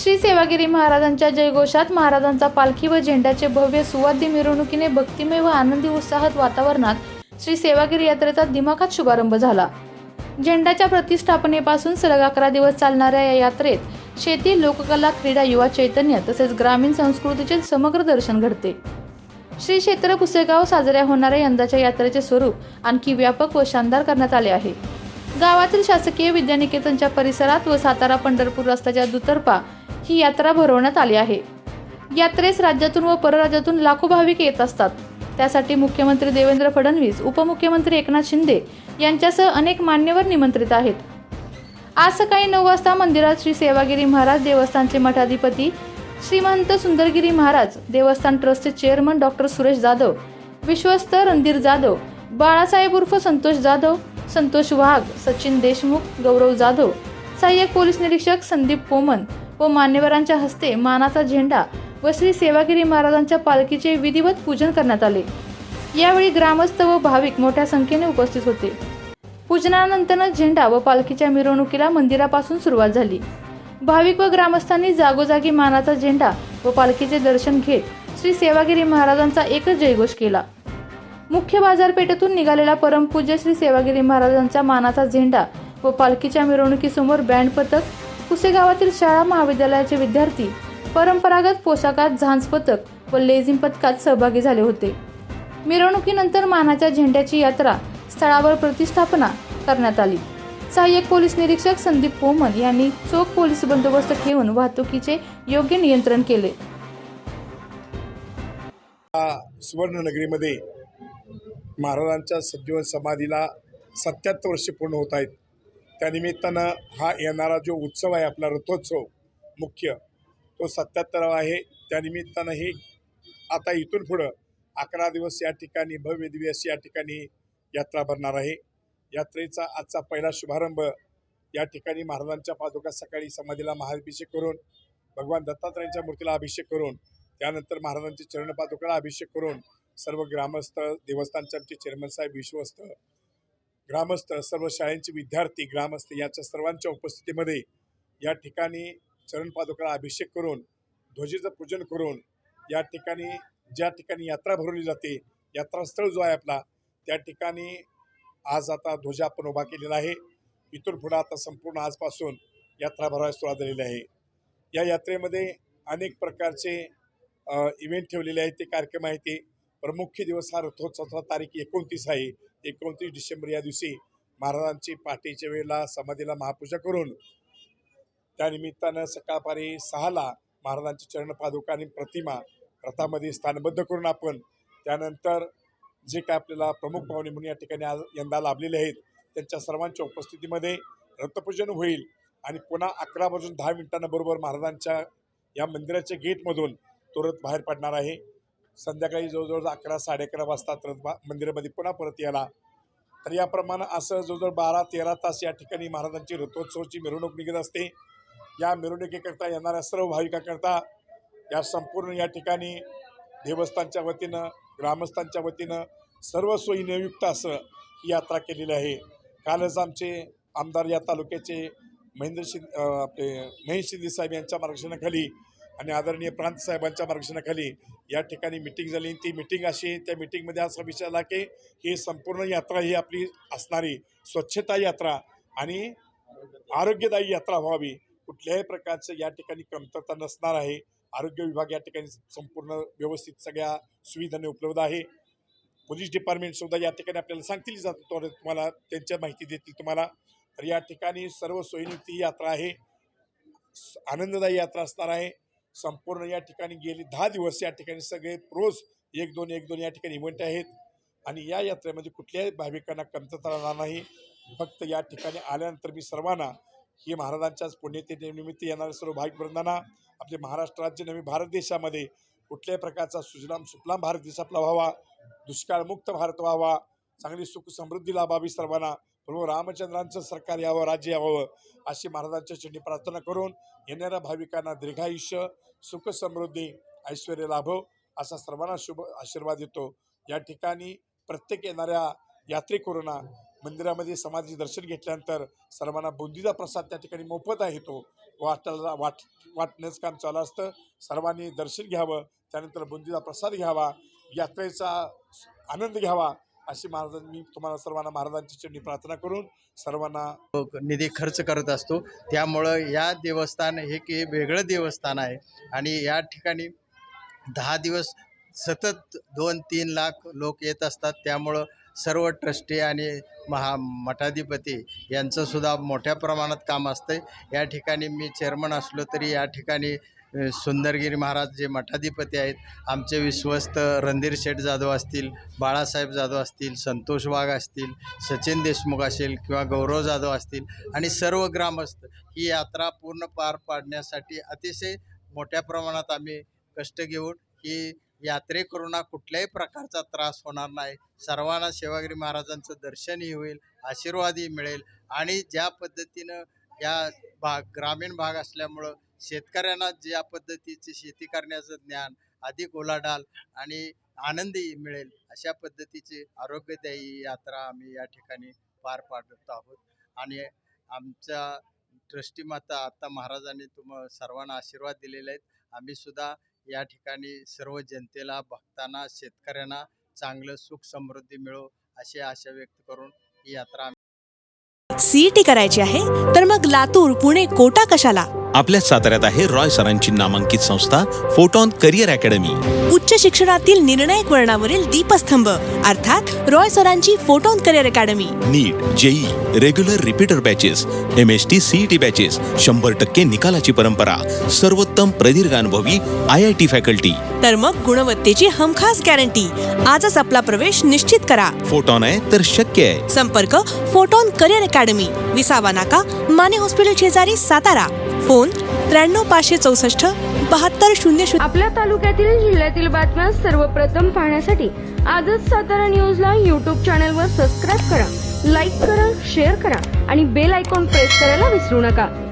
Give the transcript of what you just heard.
श्री सेवागिरी महाराजांच्या जयघोषात महाराजांचा पालखी व झेंड्याचे भव्य सुवाद्य मिरवणुकीने भक्तिमय व आनंदी उत्साहात वातावरणात श्री सेवागिरी यात्रेचा दिमाखात शुभारंभ झाला. झेंड्याच्या प्रतिष्ठापनेपासून सलग अकरा दिवस चालणाऱ्या या यात्रेत शेती लोककला क्रीडा युवा चैतन्य तसेच ग्रामीण संस्कृतीचे समग्र दर्शन घडते. श्री क्षेत्र पुसेगाव साजऱ्या होणाऱ्या यंदाच्या यात्रेचे स्वरूप आणखी व्यापक व शानदार करण्यात आले आहे. गावातील शासकीय विद्यानिकेतनच्या परिसरात व सातारा पंढरपूर रस्त्याच्या दुतर्फा ही यात्रा भरवण्यात आली आहे. यात्रेस राज्यातून व परराज्यातून लाखो भाविक येत असतात. त्यासाठी मुख्यमंत्री देवेंद्र फडणवीस उपमुख्यमंत्री एकनाथ शिंदे यांच्यासह अनेक मान्यवर निमंत्रित आहेत. आज सकाळी नऊ वाजता मंदिरात श्री सेवागिरी महाराज देवस्थानचे मठाधिपती श्रीमंत सुंदरगिरी महाराज देवस्थान ट्रस्टचे चेअरमन डॉक्टर सुरेश जाधव विश्वस्त रणधीर जाधव बाळासाहेब उर्फ संतोष जाधव संतोष वाघ सचिन देशमुख गौरव जाधव सहाय्यक पोलीस निरीक्षक संदीप पोमन व मान्यवरांच्या हस्ते मानाचा झेंडा व श्री सेवागिरी महाराजांच्या पालखीचे विधिवत पूजन करण्यात आले. यावेळी ग्रामस्थ व भाविक मोठ्या संख्येने उपस्थित होते. पूजनानंतर झेंडा व पालखीच्या मिरवणुकीला मंदिरापासून सुरुवात झाली. भाविक व ग्रामस्थांनी जागोजागी मानाचा झेंडा व पालखीचे दर्शन घेत श्री सेवागिरी महाराजांचा एकच जयघोष केला. मुख्य बाजारपेठेतून निघालेला परमपूज्य श्री सेवागिरी महाराजांचा मानाचा झेंडा व पालखीच्या मिरवणुकीसमोर बँड पथक कुसेगावातील शाळा महाविद्यालयाचे विद्यार्थी परंपरागत पोशाखात झांज पथक व लेझिम पथकात सहभागी झाले होते. मिरवणुकीनंतर मानाच्या झेंड्याची यात्रा स्थळावर प्रतिष्ठापना करण्यात आली. सहाय्यक पोलीस निरीक्षक संदीप पोमन यांनी चोख पोलीस बंदोबस्त ठेवून वाहतुकीचे योग्य नियंत्रण केले. सुवर्णनगरीमध्ये महाराजांच्या सजीवन समाधीला सत्याहत्तर वर्षे पूर्ण होत आहेत. त्यानिमित्तानं हा येणारा जो उत्सव आहे आपला रथोत्सव मुख्य तो सत्याहत्तरावा आहे. त्यानिमित्तानं हे आता इथून पुढं अकरा दिवस या ठिकाणी भव्य दिवस या ठिकाणी यात्रा भरणार आहे. यात्रेचा आजचा पहिला शुभारंभ या ठिकाणी महाराजांच्या पादुका सकाळी समाधीला महाअभिषेक करून भगवान दत्तात्रयांच्या मूर्तीला अभिषेक करून त्यानंतर महाराजांच्या चरणपादुकाला अभिषेक करून सर्व ग्रामस्थ देवस्थानचे आमचे चेअरमन साहेब विश्वस्त ग्रामस्थ सर्व शाळेंचे विद्यार्थी ग्रामस्थ याच्या सर्वांच्या उपस्थितीमध्ये या ठिकाणी चरणपादुकाला अभिषेक करून ध्वजेचं पूजन करून या ठिकाणी ज्या ठिकाणी यात्रा भरवली जाते यात्रास्थळ जो आहे आपला त्या ठिकाणी आज आता ध्वजा आपण उभा केलेला आहे. इथून पुढं आता संपूर्ण आजपासून यात्रा भरायला सुरुवात झालेली आहे. या यात्रेमध्ये अनेक प्रकारचे इव्हेंट ठेवलेले आहेत ते कार्यक्रम आहेत ते प्रमुख दिवस हा रथोत्सवाचा तारीख एकोणतीस आहे. एकोणतीस डिसेंबर या दिवशी महाराजांची पहाटेच्या वेळेला समाधीला महापूजा करून त्यानिमित्तानं सकाळपारी सहाला महाराजांची चरणपादुका आणि प्रतिमा रथामध्ये स्थानबद्ध करून आपण त्यानंतर जे काय आपल्याला प्रमुख पाहुणे म्हणून या ठिकाणी आज यंदा लाभलेले आहेत त्यांच्या सर्वांच्या उपस्थितीमध्ये रथपूजन होईल आणि पुन्हा अकरा वाजून दहा मिनिटांना बरोबर महाराजांच्या या मंदिराच्या गेटमधून तो रथ बाहेर पडणार आहे. संध्याकाळी जवळजवळ अकरा साडे अकरा वाजता तर मंदिरामध्ये पुन्हा परत याला तर याप्रमाणे असं जवळजवळ बारा तेरा तास या ठिकाणी महाराजांची रथोत्सवाची मिरवणूक निघत असते. या मिरवणुकीकरता येणाऱ्या सर्व भाविकाकरता या संपूर्ण या ठिकाणी देवस्थानच्या वतीनं ग्रामस्थांच्या वतीनं सर्व सोयीनियुक्त असं ही यात्रा केलेली आहे. कालच आमचे आमदार या तालुक्याचे महेंद्र शिंद आपले महेश शिंदे साहेब यांच्या मार्गदर्शनाखाली आणि आदरणीय प्रांत साहेबांच्या मार्गदर्शनाखाली या ठिकाणी मिटिंग झाली. ती मिटिंग अशी त्या मिटिंगमध्ये असा विषय आला की ही संपूर्ण यात्रा ही आपली असणारी स्वच्छता यात्रा आणि आरोग्यदायी यात्रा व्हावी. कुठल्याही प्रकारचं या ठिकाणी कमतरता नसणार आहे. आरोग्य विभाग या ठिकाणी संपूर्ण व्यवस्थित सगळ्या सुविधांनी उपलब्ध आहे. पोलीस डिपार्टमेंटसुद्धा या ठिकाणी आपल्याला सांगतील जातो तुम्हाला त्यांच्या माहिती देतील तुम्हाला. तर या ठिकाणी सर्व सोयीनुक्ती यात्रा आहे. आनंददायी यात्रा असणार आहे. संपूर्ण या ठिकाणी गेली दहा दिवस या ठिकाणी सगळे रोज एक दोन एक दोन या ठिकाणी इव्हेंट आहेत. आणि या यात्रेमध्ये कुठल्याही भाविकांना कमतरता राहणार नाही. फक्त या ठिकाणी आल्यानंतर मी सर्वांना ही महाराजांच्याच पुण्यतिथीनिमित्त येणाऱ्या सर्व भाविक वृंदांना आपले महाराष्ट्र राज्य नवी भारत देशामध्ये कुठल्याही प्रकारचा सुजलाम सुफलाम भारत देश आपला व्हावा दुष्काळमुक्त भारत व्हावा चांगली सुख समृद्धी लाभावी सर्वांना. प्रभू हो, रामचंद्रांचं सरकार यावं राज्य यावं अशी महाराजांच्या चरणी प्रार्थना करून येणाऱ्या भाविकांना दीर्घायुष्य सुख समृद्धी ऐश्वर लाभो असा सर्वांना शुभ आशीर्वाद देतो. या ठिकाणी प्रत्येक येणाऱ्या यात्रेकरूंना मंदिरामध्ये समाधी दर्शन घेतल्यानंतर सर्वांना बुंदीचा प्रसाद त्या ठिकाणी मोफत आहे तो. वाटायला वाट वाटण्याचं काम चालू असतं. सर्वांनी दर्शन घ्यावं त्यानंतर बुंदीचा प्रसाद घ्यावा यात्रेचा आनंद घ्यावा अशी महाराजांनी मी तुम्हाला सर्वांना महाराजांची चरणी प्रार्थना करून सर्वांना निधी खर्च करत असतो. त्यामुळं या देवस्थान हे की वेगळं देवस्थान आहे. आणि या ठिकाणी दहा दिवस सतत दोन तीन लाख लोक येत असतात. त्यामुळं सर्व ट्रस्टी आणि महा मठाधिपती यांचंसुद्धा मोठ्या प्रमाणात काम असतं या ठिकाणी मी चेअरमन असलो तरी या ठिकाणी सुंदरगिरी महाराज जे मठाधिपती आहेत आमचे विश्वस्त रणधीर शेठ जाधव असतील बाळासाहेब जाधव असतील संतोष वाघ असतील सचिन देशमुख असेल किंवा गौरव जाधव असतील आणि सर्व ग्रामस्थ ही यात्रा पूर्ण पार पाडण्यासाठी अतिशय मोठ्या प्रमाणात आम्ही कष्ट घेऊन ही यात्रेकरूंना कुठल्याही प्रकारचा त्रास होणार नाही. सर्वांना सेवागिरी महाराजांचं दर्शनही होईल आशीर्वादही मिळेल आणि ज्या पद्धतीनं या भाग ग्रामीण भाग असल्यामुळं शेतकऱ्यांना ज्या पद्धतीची शेती करण्याचं ज्ञान अधिक ओलाढाल आणि आनंदी मिळेल अशा पद्धतीची आरोग्यदायी यात्रा आम्ही या ठिकाणी पार पाडत आहोत. आणि आमच्या ट्रस्टी माता आता महाराजांनी तुम सर्वांना आशीर्वाद दिलेले आहेत. आम्ही सुद्धा या ठिकाणी सर्व जनतेला भक्तांना शेतकऱ्यांना चांगलं सुख समृद्धी मिळो अशी आशा व्यक्त करून ही यात्रा आम्ही सीईटी करायची आहे तर मग लातूर पुणे कोटा कशाला? आपल्या साताऱ्यात आहे रॉय सरांची नामांकित संस्था फोटॉन करिअर अकॅडमी. उच्च शिक्षणातील निर्णायक वळणावरील दीपस्तंभ अर्थात रॉय सरांची photon career academy. NEET JEE regular repeater batches M S T CET batches शंभर टक्के निकालाची परंपरा सर्वोत्तम प्रदीर्घ अनुभवी आय आय टी फॅकल्टी. तर मग गुणवत्तेची हमखास गॅरंटी आजच आपला प्रवेश निश्चित करा. फोटॉन आहे तर शक्य आहे. संपर्क फोटोन करिअर अकॅडमी. विसावा नाका. माने हॉस्पिटल शेजारी सातारा. फोन त्र्याण्णव पाचशे चौसष्ट बहात्तर शून्य शून्य. आपल्या तालुक्यातील जिल्ह्यातील बातम्या सर्वप्रथम पाहण्यासाठी आजच सातारा न्यूजला यूट्यूब चॅनलवर सबस्क्राईब करा लाईक करा शेअर करा आणि बेल आयकॉन प्रेस करायला विसरू नका.